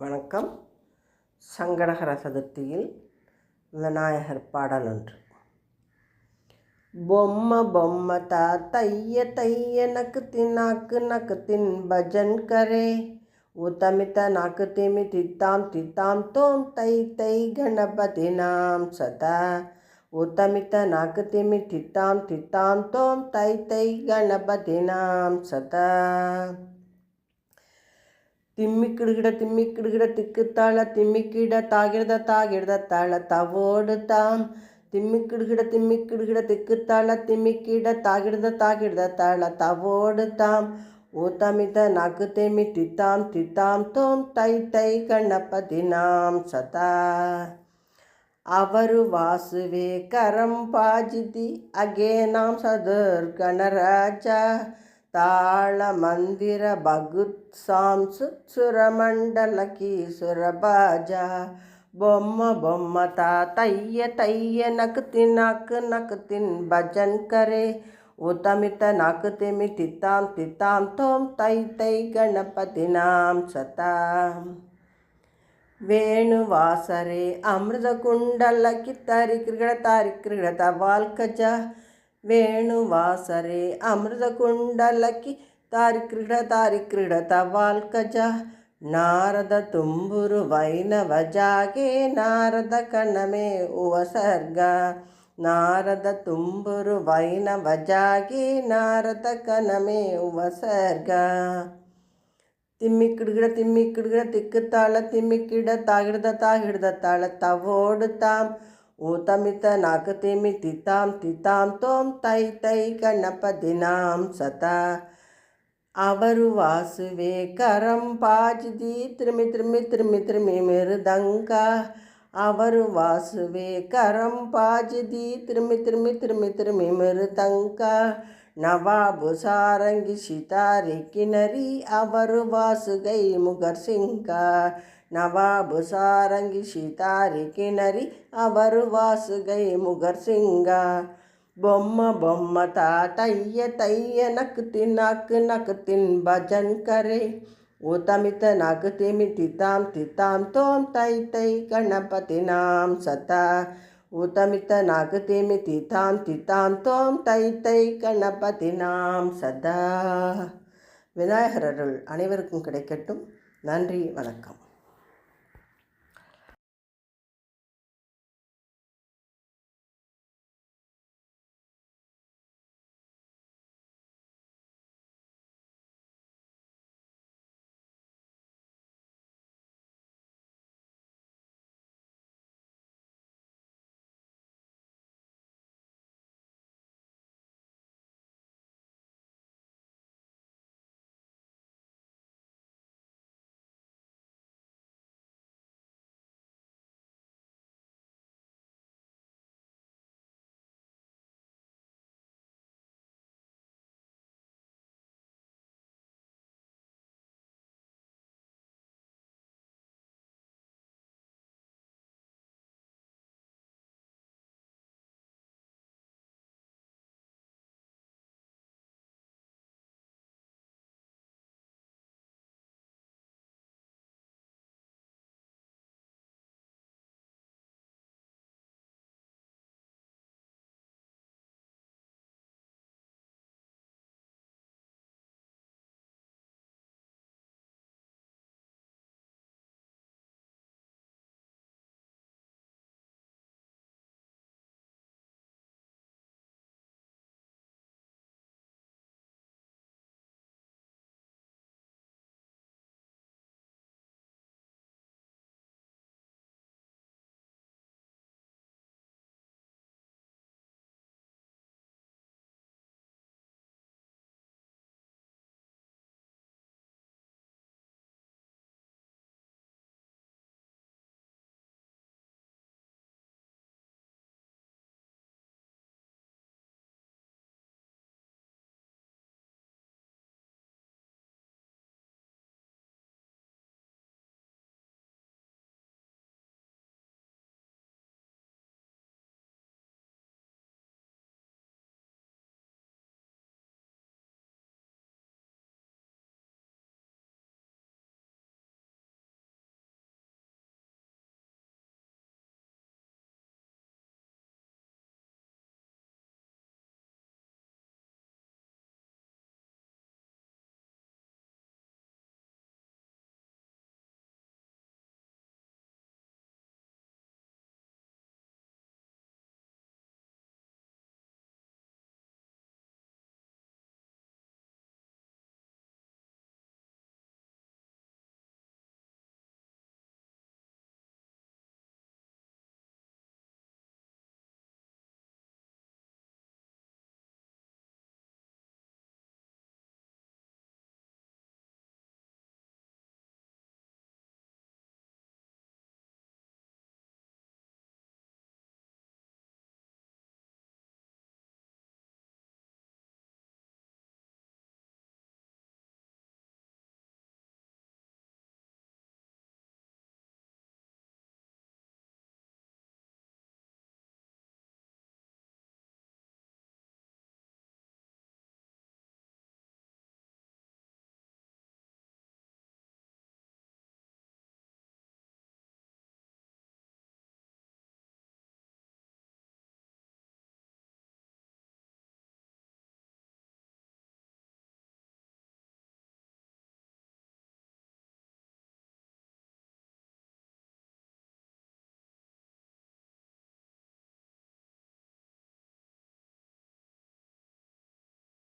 வணக்கம். சங்கடகர சதுர்த்தியில் விநாயகர் பாடல் ஒன்று. பொம்ம பொம்மை தா தைய தைய நக்கு தின் நாக்கு நக்கு தின் பஜன் கரே உத்தமித்த நாக்கு திமி தித்தாம் தித்தாம் தோம் தை தை கணபதி நாம் சதா. உத்தமித்த நாக்கு திமி தித்தாம் தித்தாம் தோம் தை தை கணபதி நாம் சதா. ತಿಮ್ಮಿಕ್ಕಿಡುಗಿಡ ತಿಮ್ಮಿಕ್ಕಿಡುಗಿಡ ತಿಕ್ಕುತ್ತಾಳ ತಿಮ್ಮಿಕ್ಕಿಡ ತಾಗಿಡ್ದ ತಾಗಿಡ್ದ ತಾಳ ತವೋಡು ತಾಮ್ ತಿಮ್ಮಿಕ್ಕಿಡುಗಿಡ ತಿಮ್ಮಿಕ್ಕಿಡುಗಿಡ ತಿಕ್ಕುತ್ತಾಳ ತಿಮ್ಮಿಕ್ಕಿಡ ತಾಗಿಡ್ದ ತಾಗಿಡ್ದ ತಾಳ ತವೋಡು ತಾಮ್ ಊತಮಿತ ನಾಕು ತೆಮಿ ತಿತ್ತಾಂ ತಿತ್ತಾಂ ತೋಂ ತೈ ತೈ ಗಣಪತಿ ನಾಂ ಸದಾ ಅವರು ವಾಸುವೆ ಕರಂ ಪಾಜಿತಿ ಅಗೇ ನಾಂ ಸದುರ್ ಗಣರಾಜ ತಾಳ ಮಂದಿರ ಭಗುತ್ ಸಾಂಸುತ್ ಸುರಮಂಡಲಕಿ ಸುರಬಾಜ బొమ్మ బొమ్మ తా తయ్య తయ్య నక్ తిన్ నక్ నక్ తిన్ భజన్ కరే ఉతమిత నక్ తిమి తిత్తాం తిత్తాం తోం తై తై గణపతి నాం సతా ವೇಣುವಾಸರೆ ಅಮೃತ ಕುಂಡಲಕ್ಕಿ ತಾರಿ ಕ್ರಿಗಡ ತಾರಿ ಕ್ರಿಗಡ ತವಾಲ್ಕಜ ವೇಣುವಾಸರೆ ಅಮೃತ ಕುಂಡಲಕ್ಕಿ ತಾರಿ ಕ್ರೀಡ ತಾರಿ ಕ್ರೀಡ ತವಾಲ್ಕಜ ನಾರದ ತುಂಬುರು ವೈನವ ಜಾಗೆ ನಾರದ ಕಣಮೆ ಉವಸರ್ಗ ನಾರದ ತುಂಬುರು ವೈನವ ಜಾಗೆ ನಾರದ ಕನಮೆ ಉವಸರ್ಗ ತಿಮ್ಮಿಕ್ಕಿಡ್ಗಿಡ ತಿಮ್ಮಿಕ್ಕಿಡ್ಗಿಡ ತಿಕ್ಕುತ್ತಾಳ ತಿಮ್ಮಿಕ್ಕಿಡ ತಾಗಿಡ್ದ ತಾಗಿಡ್ದ ತಾಳ ತವೋಡು ತಾಮ್ ಊತಮಿತ ನಾಕ ತಿಮ್ಮಿ ತಿತ್ತಾಂ ತಿತ್ತಾಂ ತೋಂ ತೈ ತೈ ಗಣಪತಿ ನಾಂ ಸತಾ ಅವರು ವಾಸುವೆ ಕರಂ ಪಾಜಿದಿ ತ್ರಿಮಿ ತ್ರಿಮಿ ತ್ರಿಮಿ ತ್ರಿಮಿ ಮಿರುದಂಕ ಅವರು ವಾಸುವೆ ಕರಂ ಪಾಜಿದಿ ತ್ರಿಮಿ ತ್ರಿಮಿ ತ್ರಿಮಿ ತ್ರಿಮಿ ಮಿರುದಂಕ ನವಾಬು ಸಾರಂಗಿ ಸಿತಾರಿ ಕಿನರಿ ಅವರು ವಾಸುಗೈ ಮುಗರ್ ಸಿಂಕ ನವಾಬು ಸಾರಂಗಿ ಸಿತಾರಿ ಕಿನರಿ ಅವರು ವಾಸುಗೈ ಮುಗರ್ ಸಿಂಗ బొమ్మ బొమ్మ తాతయ్య తయ్య నక్ తిన్ నక్ నక్ తిన్ భజన్ కరే ఊతమిత నక్ తిమి తితాం తితాం తోం తై తై గణపతి నాం సతా ஊத்தமித்த நாக்கு தீமி தீத்தாம் தீத்தாம் தோம் தை தை கணபதி நாம் சதா விநாயகர் அருள் அனைவருக்கும் கிடைக்கட்டும் நன்றி வணக்கம்